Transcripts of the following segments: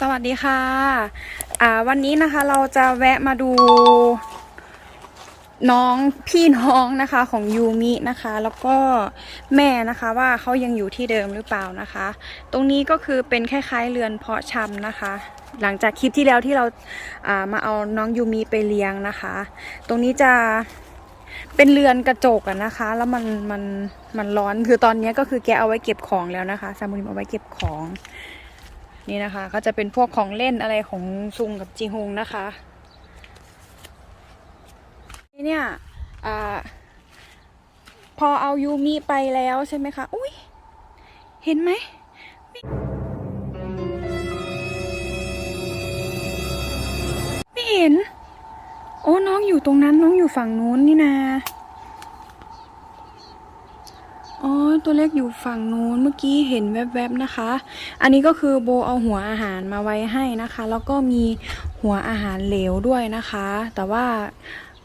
สวัสดีค่ะ อ่า วันนี้นะคะเราจะแวะมาดู น้องพี่น้องนะคะของยูมินะคะ แล้วก็แม่นะคะว่าเขายังอยู่ที่เดิมหรือเปล่านะคะ ตรงนี้ก็คือเป็นคล้ายๆเรือนเพาะชำนะคะ หลังจากคลิปที่แล้วที่เราอ่ามาเอาน้องยูมิไปเลี้ยงนะคะ ตรงนี้จะเป็นเรือนกระจกอะนะคะ แล้วมันมันมันร้อนคือตอนนี้ก็คือแกเอาไว้เก็บของแล้วนะคะซามูริมเอาไว้เก็บของ นี่นะคะ ก็จะเป็นพวกของเล่นอะไรของซุงกับจีฮงนะคะเนี่ยอ่าพอเอายูมิไปแล้วใช่ไหมคะ อุ้ยเห็นไหมไม่เห็น โอ้น้องอยู่ตรงนั้นน้องอยู่ฝั่งนู้นนี่นาอ ตัวเล็กอยู่ฝั่งนู้นเมื่อกี้เห็นแวบๆนะคะ อันนี้ก็คือโบเอาหัวอาหารมาไว้ให้นะคะ แล้วก็มีหัวอาหารเหลวด้วยนะคะ แต่ว่า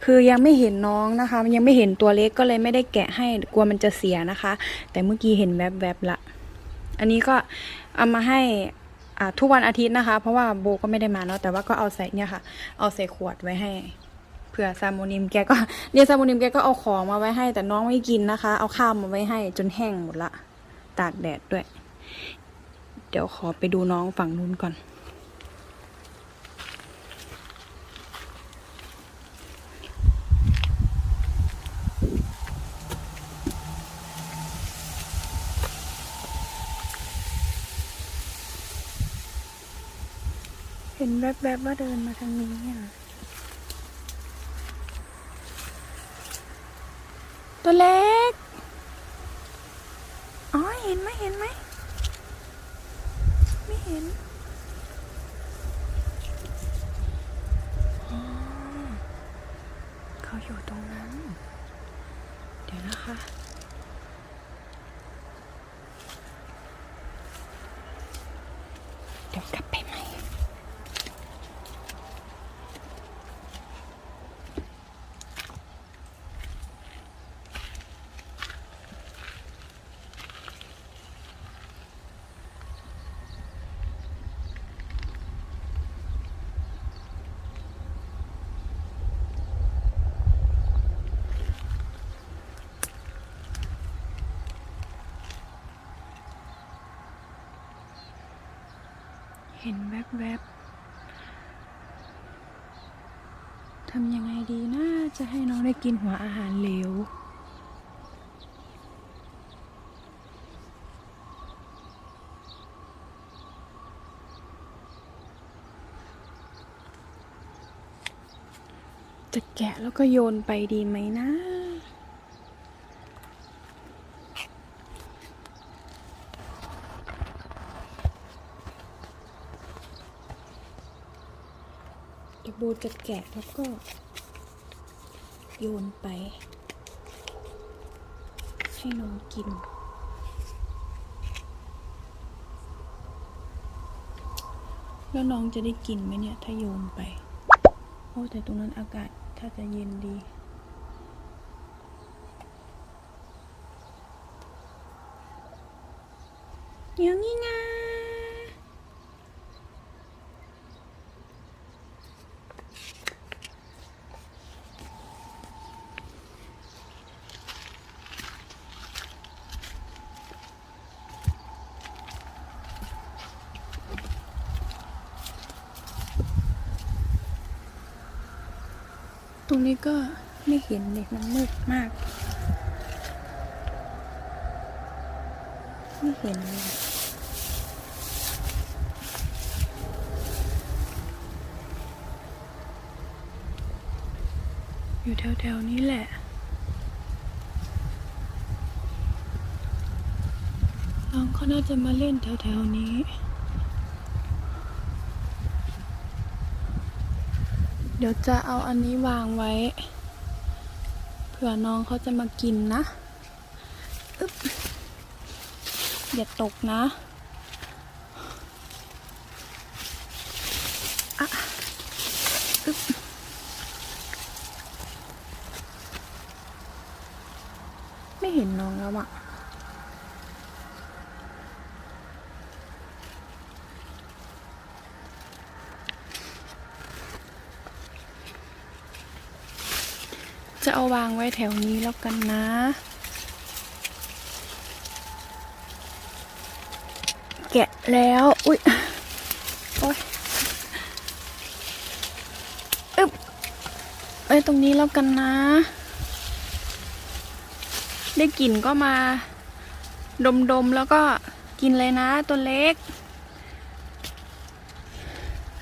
คือยังไม่เห็นน้องนะคะ ยังไม่เห็นตัวเล็กก็เลยไม่ได้แกะให้กลัวมันจะเสียนะคะ แต่เมื่อกี้เห็นแวบๆละอันนี้ก็เอามาให้อ่าทุกวันอาทิตย์นะคะ เพราะว่าโบก็ไม่ได้มาเนาะแต่ว่าก็เอาใส่เนี่ยค่ะ เอาใส่ขวดไว้ให้ ผื่อซาโมนิมแกก็เนี่ยซาโมนิมแกก็เอาของมาไว้ให้ แต่น้องไม่กินนะคะ เอาข้าวมาไว้ให้ จนแห้งหมดละ ตากแดดด้วย เดี๋ยวขอไปดูน้องฝั่งนู้นก่อน เห็นแวบๆว่าเดินมาทางนี้อะ ตัวเล็ก อ๋อ เห็นไหมเห็นไหม ไม่เห็น เขาอยู่ตรงนั้น เดี๋ยวนะคะเดี๋ยวกลับไป เห็นแวบๆทำยังไงดีนะ จะให้น้องได้กินหัวอาหารเหลวจะแกะแล้วก็โยนไปดีไหมนะ เดี๋ยวโบ จะแกะแล้วก็ โยนไป ให้น้องกิน แล้วน้องจะได้กินไหมเนี่ย ถ้าโยนไป โอ้แต่ตรงนั้นอากาศถ้าจะเย็นดีเดี๋ยวนี้ไง ตรงนี้ก็ไม่เห็นเลยมันมืดมาก ไม่เห็นเลยอยู่แถวๆนี้แหละน้องเขาน่าจะมาเล่นแถวๆนี้ เดี๋ยวจะเอาอันนี้วางไว้ เผื่อน้องเขาจะมากินนะอย่าตกนะอะอึ๊บไม่เห็นน้องแล้วอะ จะเอาวางไว้แถวนี้แล้วกันนะ แกะแล้ว อุ้ย โอ้ยอึ๊บไว้ตรงนี้แล้วกันนะ ได้กลิ่นก็มา ดมๆ แล้วก็กินเลยนะตัวเล็ก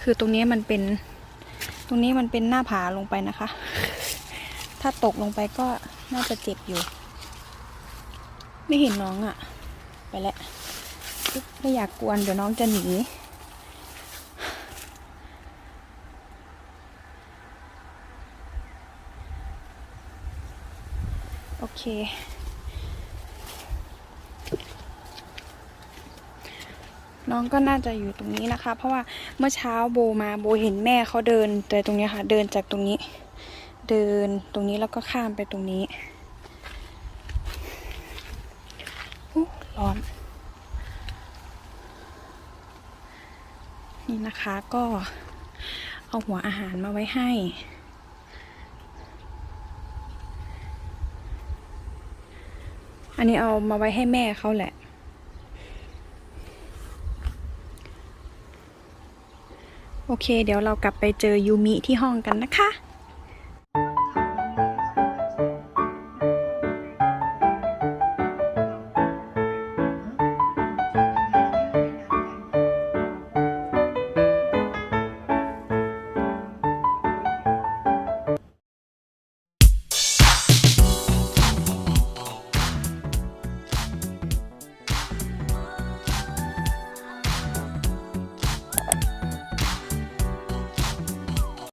คือตรงนี้มันเป็น ตรงนี้มันเป็นหน้าผาลงไปนะคะ ถ้าตกลงไปก็น่าจะเจ็บอยู่ ไม่เห็นน้องอะ่ะ ไปแล้วไม่อยากกวนเดี๋ยวน้องจะหนีโอเค น้องก็น่าจะอยู่ตรงนี้นะคะ เพราะว่าเมื่อเช้าโบมาโบเห็นแม่เขาเดินแต่ตรงนี้ค่ะ เดินจากตรงนี้ เดินตรงนี้แล้วก็ข้ามไปตรงนี้ร้อน นี่นะคะก็เอาหัวอาหารมาไว้ให้ อันนี้เอามาไว้ให้แม่เขาแหละ โอเค เดี๋ยวเรากลับไปเจอยูมิที่ห้องกันนะคะ